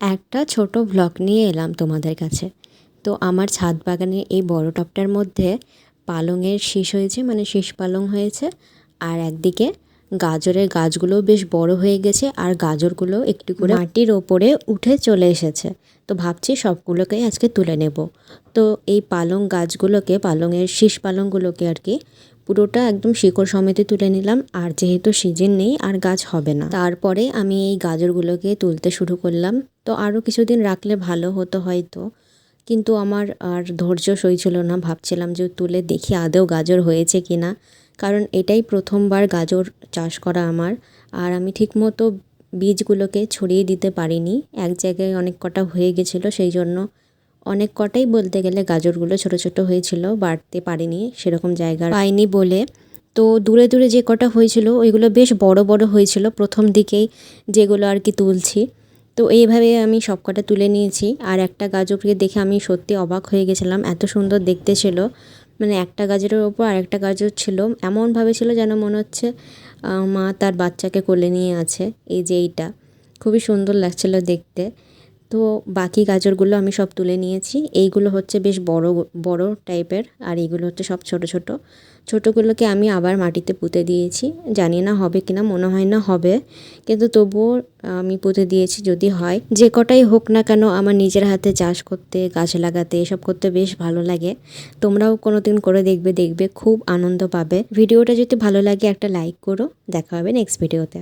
একটা ছোট ব্লক নিয়ে এলাম তোমাদের কাছে। তো আমার ছাদ বাগানে এই বড় টপটার মধ্যে পালংয়ের শীষ হয়েছে মানে শীষ পালং হয়েছে, আর একদিকে গাজরের গাছগুলোও বেশ বড় হয়ে গেছে আর গাজরগুলো একটু করে মাটির ওপরে উঠে চলে এসেছে। তো ভাবছি সবগুলোকেই আজকে তুলে নেব। তো এই পালং গাছগুলোকে, পালংয়ের শীষ পালংগুলোকে আর কি পুরোটা একদম শিকড় সমেতে তুলে নিলাম। আর যেহেতু সিজন নেই আর গাছ হবে না, তারপরে আমি এই গাজরগুলোকে তুলতে শুরু করলাম। তো আরও কিছুদিন রাখলে ভালো হতো হয়তো। কিন্তু আমার আর ধৈর্য সইছিল না। ভাবছিলাম যে তুলে দেখি আদৌ গাজর হয়েছে কি না কারণ এটাই প্রথমবার গাজর চাষ করা আমার। আর আমি ঠিকমতো বীজগুলোকে ছড়িয়ে দিতে পারিনি। এক জায়গায় অনেক কটা হয়ে গেছিল, সেই জন্য অনেক কটাই বলতে গেলে গাজরগুলো ছোট ছোট হয়েছিল, বাড়তে পারিনি, সেরকম জায়গা পাইনি বলে। তো দূরে দূরে যে কটা হয়েছিল, ওইগুলো বেশ বড় বড় হয়েছিল প্রথম দিকেই, যেগুলো আর কি তুলছি। তো এইভাবে আমি সব কটা তুলে নিয়েছি। আর একটা গাজরকে দেখে আমি সত্যি অবাক হয়ে গেছিলাম, এত সুন্দর দেখতে ছিল। মানে একটা গাজরের ওপর আর একটা গাজর ছিল। এমনভাবে ছিল যেন মনে হচ্ছে মা তার বাচ্চাকে কোলে নিয়ে আছে। এই যে এইটা, খুবই সুন্দর লাগছিল দেখতে। তো বাকি গাজরগুলো আমি সব তুলে নিয়েছি। এইগুলো হচ্ছে বেশ বড় বড় টাইপের আর এইগুলো হচ্ছে সব ছোট ছোট। ছোটোগুলোকে আমি আবার মাটিতে পুঁতে দিয়েছি। জানি না হবে কি না মনে হয় না হবে। কিন্তু তবুও আমি পুঁতে দিয়েছি যদি হয়। যে কটাই হোক না কেন আমার নিজের হাতে চাষ করতে, গাছ লাগাতে, এসব করতে বেশ ভালো লাগে। তোমরাও কোনো দিন করে দেখবে দেখবে, খুব আনন্দ পাবে। ভিডিওটা যদি ভালো লাগে একটা লাইক করো। দেখা হবে নেক্সট ভিডিওতে